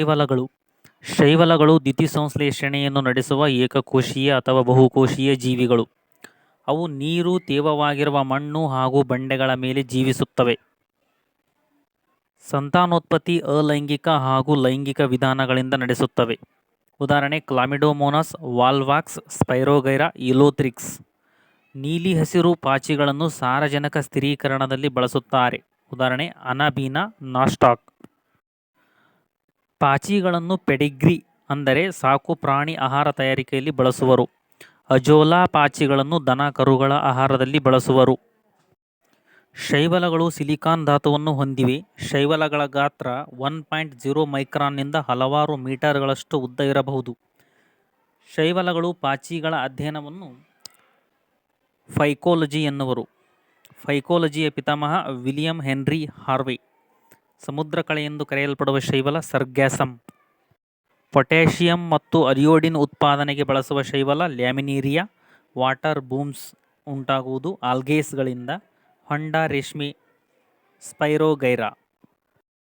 ಶೈವಲಗಳು. ಶೈವಲಗಳು ದ್ಯುತಿಸಂಶ್ಲೇಷಣೆಯನ್ನು ನಡೆಸುವ ಏಕಕೋಶೀಯ ಅಥವಾ ಬಹುಕೋಶೀಯ ಜೀವಿಗಳು. ಅವು ನೀರು, ತೇವವಾಗಿರುವ ಮಣ್ಣು ಹಾಗೂ ಬಂಡೆಗಳ ಮೇಲೆ ಜೀವಿಸುತ್ತವೆ. ಸಂತಾನೋತ್ಪತ್ತಿ ಅಲೈಂಗಿಕ ಹಾಗೂ ಲೈಂಗಿಕ ವಿಧಾನಗಳಿಂದ ನಡೆಸುತ್ತವೆ. ಉದಾಹರಣೆ, ಕ್ಲಾಮಿಡೋಮೋನಸ್, ವಾಲ್ವಾಕ್ಸ್, ಸ್ಪೈರೋಗೈರಾ, ಇಲೋಥ್ರಿಕ್ಸ್. ನೀಲಿ ಹಸಿರು ಪಾಚಿಗಳನ್ನು ಸಾರಜನಕ ಸ್ಥಿರೀಕರಣದಲ್ಲಿ ಬಳಸುತ್ತಾರೆ. ಉದಾಹರಣೆ, ಅನಾಬೀನಾ, ನಾಸ್ಟಾಕ್. ಪಾಚಿಗಳನ್ನು ಪೆಡಿಗ್ರಿ ಅಂದರೆ ಸಾಕು ಪ್ರಾಣಿ ಆಹಾರ ತಯಾರಿಕೆಯಲ್ಲಿ ಬಳಸುವರು. ಅಜೋಲಾ ಪಾಚಿಗಳನ್ನು ದನ ಕರುಗಳ ಆಹಾರದಲ್ಲಿ ಬಳಸುವರು. ಶೈವಲಗಳು ಸಿಲಿಕಾನ್ ಧಾತುವನ್ನು ಹೊಂದಿವೆ. ಶೈವಲಗಳ ಗಾತ್ರ ಒನ್ ಪಾಯಿಂಟ್ ಜೀರೋ ಮೈಕ್ರಾನ್ನಿಂದ ಹಲವಾರು ಮೀಟರ್ಗಳಷ್ಟು ಉದ್ದ ಇರಬಹುದು. ಶೈವಲಗಳು ಪಾಚಿಗಳ ಅಧ್ಯಯನವನ್ನು ಫೈಕೋಲಜಿ ಎನ್ನುವರು. ಫೈಕೋಲಜಿಯ ಪಿತಾಮಹ ವಿಲಿಯಂ ಹೆನ್ರಿ ಹಾರ್ವೆ. ಸಮುದ್ರ ಕಳೆ ಎಂದು ಕರೆಯಲ್ಪಡುವ ಶೈವಲ ಸರ್ಗ್ಯಾಸಮ್ ಪೊಟ್ಯಾಷಿಯಂ ಮತ್ತು ಅರಿಯೋಡಿನ್ ಉತ್ಪಾದನೆಗೆ ಬಳಸುವ ಶೈವಲ ಲ್ಯಾಮಿನೀರಿಯಾ, ವಾಟರ್ ಬೂಮ್ಸ್ ಉಂಟಾಗುವುದು ಆಲ್ಗೇಸ್ಗಳಿಂದ. ಹೊಂಡ ರೇಷ್ಮೆ ಸ್ಪೈರೋಗೈರಾ.